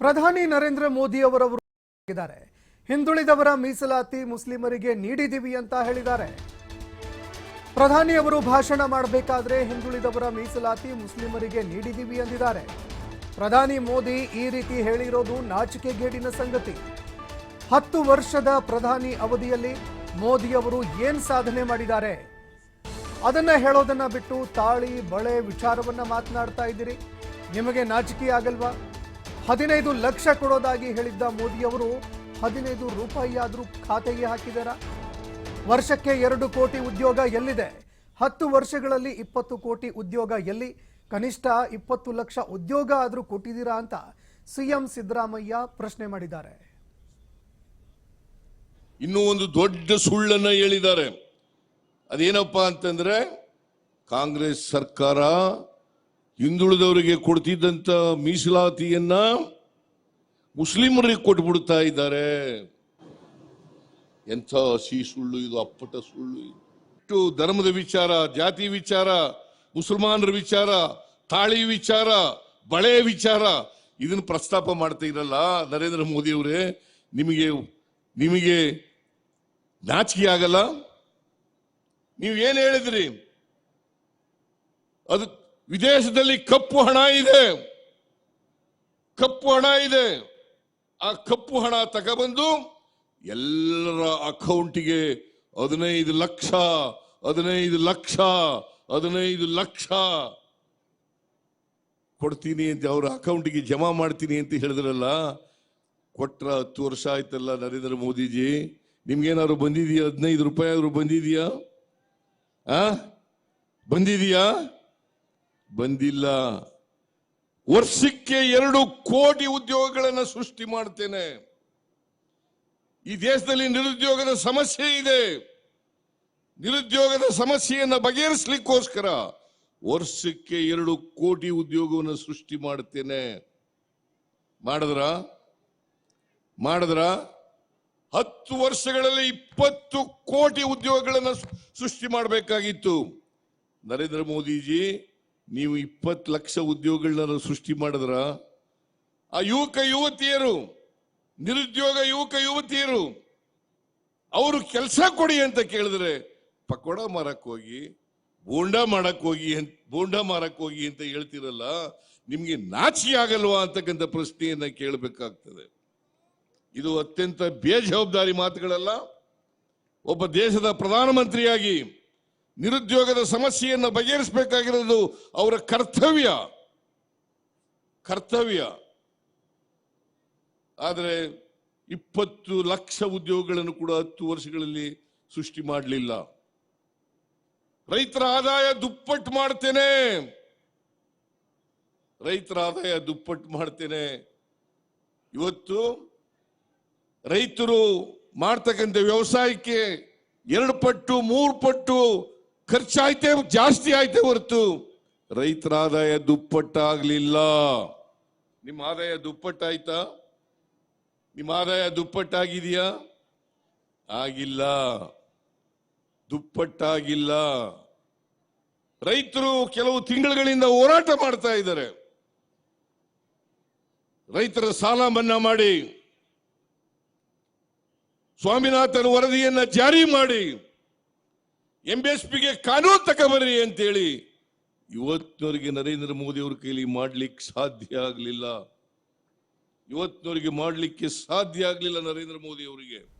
ಪ್ರಧಾನಿ ನರೇಂದ್ರ ಮೋದಿ ಅವರವರು ಹಿಂದುಳಿದವರ ಮೀಸಲಾತಿ ಮುಸ್ಲಿಮರಿಗೆ ನೀಡಿದ್ದೀವಿ ಅಂತ ಹೇಳಿದ್ದಾರೆ. ಪ್ರಧಾನಿ ಅವರು ಭಾಷಣ ಮಾಡಬೇಕಾದ್ರೆ ಹಿಂದುಳಿದವರ ಮೀಸಲಾತಿ ಮುಸ್ಲಿಮರಿಗೆ ನೀಡಿದ್ದೀವಿ ಎಂದಿದ್ದಾರೆ ಪ್ರಧಾನಿ ಮೋದಿ ಈ ರೀತಿ ಹೇಳಿರೋದು ನಾಚಿಕೆಗೇಡಿನ ಸಂಗತಿ. ಹತ್ತು ವರ್ಷದ ಪ್ರಧಾನಿ ಅವಧಿಯಲ್ಲಿ ಮೋದಿ ಅವರು ಏನ್ ಸಾಧನೆ ಮಾಡಿದ್ದಾರೆ? ಅದನ್ನ ಹೇಳೋದನ್ನ ಬಿಟ್ಟು ತಾಳಿ, ಬಳೆ, ವಿಚಾರವನ್ನ ಮಾತನಾಡ್ತಾ ಇದ್ದೀರಿ. ನಿಮಗೆ ನಾಚಿಕೆ ಆಗಲ್ವಾ ಹದಿನೈದು ಲಕ್ಷ ಕೊಡೋದಾಗಿ ಹೇಳಿದ್ದ ಮೋದಿಯವರು ಹದಿನೈದು ರೂಪಾಯಿ ಆದರೂ ಖಾತೆಗೆ ಹಾಕಿದಾರ? ವರ್ಷಕ್ಕೆ ಎರಡು ಕೋಟಿ ಉದ್ಯೋಗ ಎಲ್ಲಿದೆ? ಹತ್ತು ವರ್ಷಗಳಲ್ಲಿ ಇಪ್ಪತ್ತು ಕೋಟಿ ಉದ್ಯೋಗ ಎಲ್ಲಿ? ಕನಿಷ್ಠ ಇಪ್ಪತ್ತು ಲಕ್ಷ ಉದ್ಯೋಗ ಆದರೂ ಕೊಟ್ಟಿದ್ದೀರಾ ಅಂತ ಸಿಎಂ ಸಿದ್ದರಾಮಯ್ಯ ಪ್ರಶ್ನೆ ಮಾಡಿದ್ದಾರೆ. ಇನ್ನೂ ಒಂದು ದೊಡ್ಡ ಸುಳ್ಳನ್ನು ಹೇಳಿದ್ದಾರೆ. ಅದೇನಪ್ಪ ಅಂತಂದ್ರೆ, ಕಾಂಗ್ರೆಸ್ ಸರ್ಕಾರ ಹಿಂದುಳಿದವರಿಗೆ ಕೊಡ್ತಿದ್ದಂಥ ಮೀಸಲಾತಿಯನ್ನ ಮುಸ್ಲಿಮರಿಗೆ ಕೊಟ್ಬಿಡ್ತಾ ಇದ್ದಾರೆ. ಎಂಥ ಹಸಿ ಸುಳ್ಳು ಇದು, ಅಪ್ಪಟ ಸುಳ್ಳು ಇದು. ಧರ್ಮದ ವಿಚಾರ, ಜಾತಿ ವಿಚಾರ, ಮುಸಲ್ಮಾನರ ವಿಚಾರ, ತಾಳಿ ವಿಚಾರ, ಬಳೆ ವಿಚಾರ, ಇದನ್ನ ಪ್ರಸ್ತಾಪ ಮಾಡ್ತಾ ಇರಲ್ಲ ನರೇಂದ್ರ ಮೋದಿ ಅವರೇ. ನಿಮಗೆ ನಿಮಗೆ ನಾಚಿಕೆ ಆಗಲ್ಲ. ನೀವು ಏನು ಹೇಳಿದ್ರಿ? ಅದು ವಿದೇಶದಲ್ಲಿ ಕಪ್ಪು ಹಣ ಇದೆ. ಕಪ್ಪು ಹಣ ಇದೆ. ಆ ಕಪ್ಪು ಹಣ ತಗೊಬಂದು ಎಲ್ಲರ ಅಕೌಂಟಿಗೆ ಹದಿನೈದು ಲಕ್ಷ ಹದಿನೈದು ಲಕ್ಷ ಹದಿನೈದು ಲಕ್ಷ ಕೊಡ್ತೀನಿ ಅಂತ ಅವ್ರ ಅಕೌಂಟಿಗೆ ಜಮಾ ಮಾಡ್ತೀನಿ ಅಂತ ಹೇಳಿದ್ರಲ್ಲ, ಕೊಟ್ರ ಹತ್ತು ವರ್ಷ ಆಯ್ತಲ್ಲ ನರೇಂದ್ರ ಮೋದಿಜಿ, ನಿಮ್ಗೇನಾದ್ರು ಬಂದಿದೆಯಾ? ಹದಿನೈದು ರೂಪಾಯಿ ಆದ್ರೂ ಬಂದಿದೆಯಾ? ಆ? ಬಂದಿದೆಯಾ? ಬಂದಿಲ್ಲ. ವರ್ಷಕ್ಕೆ ಎರಡು ಕೋಟಿ ಉದ್ಯೋಗಗಳನ್ನು ಸೃಷ್ಟಿ ಮಾಡ್ತೇನೆ. ಈ ದೇಶದಲ್ಲಿ ನಿರುದ್ಯೋಗದ ಸಮಸ್ಯೆ ಇದೆ. ನಿರುದ್ಯೋಗದ ಸಮಸ್ಯೆಯನ್ನು ಬಗೆಹರಿಸಲಿಕ್ಕೋಸ್ಕರ ವರ್ಷಕ್ಕೆ ಎರಡು ಕೋಟಿ ಉದ್ಯೋಗವನ್ನು ಸೃಷ್ಟಿ ಮಾಡ್ತೇನೆ. ಮಾಡಿದ್ರ? ಮಾಡಿದ್ರ? ಹತ್ತು ವರ್ಷಗಳಲ್ಲಿ ಇಪ್ಪತ್ತು ಕೋಟಿ ಉದ್ಯೋಗಗಳನ್ನು ಸೃಷ್ಟಿ ಮಾಡಬೇಕಾಗಿತ್ತು. ನರೇಂದ್ರ ಮೋದಿಜಿ ನೀವು ಇಪ್ಪತ್ತು ಲಕ್ಷ ಉದ್ಯೋಗಗಳನ್ನ ಸೃಷ್ಟಿ ಮಾಡಿದ್ರ, ಆ ಯುವಕ ಯುವತಿಯರು, ನಿರುದ್ಯೋಗ ಯುವಕ ಯುವತಿಯರು, ಅವರು ಕೆಲಸ ಕೊಡಿ ಅಂತ ಕೇಳಿದ್ರೆ, ಪಕೋಡ ಮಾರಕ್ ಹೋಗಿ, ಬೋಂಡ ಮಾಡಕ್ ಹೋಗಿ ಅಂತ, ಬೋಂಡ ಮಾರಕ್ ಹೋಗಿ ಅಂತ ಹೇಳ್ತಿರಲ್ಲ, ನಿಮ್ಗೆ ನಾಚಿಕೆ ಆಗಲ್ವಾ ಅಂತಕ್ಕಂಥ ಪ್ರಶ್ನೆಯನ್ನ ಕೇಳಬೇಕಾಗ್ತದೆ. ಇದು ಅತ್ಯಂತ ಬೇಜವಾಬ್ದಾರಿ ಮಾತುಗಳಲ್ಲ. ಒಬ್ಬ ದೇಶದ ಪ್ರಧಾನಮಂತ್ರಿಯಾಗಿ ನಿರುದ್ಯೋಗದ ಸಮಸ್ಯೆಯನ್ನು ಬಗೆಹರಿಸಬೇಕಾಗಿರೋದು ಅವರ ಕರ್ತವ್ಯ. ಕರ್ತವ್ಯ. ಆದರೆ ಇಪ್ಪತ್ತು ಲಕ್ಷ ಉದ್ಯೋಗಗಳನ್ನು ಕೂಡ ಹತ್ತು ವರ್ಷಗಳಲ್ಲಿ ಸೃಷ್ಟಿ ಮಾಡಲಿಲ್ಲ. ರೈತರ ಆದಾಯ ದುಪ್ಪಟ್ಟು ಮಾಡ್ತೇನೆ. ರೈತರ ಆದಾಯ ದುಪ್ಪಟ್ಟು ಮಾಡ್ತೇನೆ. ಇವತ್ತು ರೈತರು ಮಾಡ್ತಕ್ಕಂಥ ವ್ಯವಸಾಯಕ್ಕೆ ಎರಡು ಪಟ್ಟು, ಮೂರು ಪಟ್ಟು ಖರ್ಚಾಯ್ತೆ, ಜಾಸ್ತಿ ಆಯ್ತೆ ಹೊರತು ರೈತರ ಆದಾಯ ದುಪ್ಪಟ್ಟಾಗ್ಲಿಲ್ಲ. ನಿಮ್ಮ ಆದಾಯ ದುಪ್ಪಟ್ಟಾಯ್ತಾ? ನಿಮ್ಮ ಆದಾಯ ದುಪ್ಪಟ್ಟಾಗಿದೆಯಾ? ಆಗಿಲ್ಲ. ದುಪ್ಪಟ್ಟಾಗಿಲ್ಲ. ರೈತರು ಕೆಲವು ತಿಂಗಳುಗಳಿಂದ ಹೋರಾಟ ಮಾಡ್ತಾ ಇದ್ದಾರೆ. ರೈತರ ಸಾಲ ಮನ್ನಾ ಮಾಡಿ, ಸ್ವಾಮಿನಾಥನ್ ವರದಿಯನ್ನ ಜಾರಿ ಮಾಡಿ ಎಂಎಸ್ಪಿಗೆ ಕಾನೂನು ತಗೊಬರ್ರಿ ಅಂತೇಳಿ ಇವತ್ತಿನವರಿಗೆ ನರೇಂದ್ರ ಮೋದಿ ಅವ್ರ ಕೈಲಿ ಮಾಡ್ಲಿಕ್ಕೆ ಸಾಧ್ಯ ಆಗಲಿಲ್ಲ. ಇವತ್ತಿನವರಿಗೆ ಮಾಡಲಿಕ್ಕೆ ಸಾಧ್ಯ ಆಗಲಿಲ್ಲ ನರೇಂದ್ರ ಮೋದಿ ಅವರಿಗೆ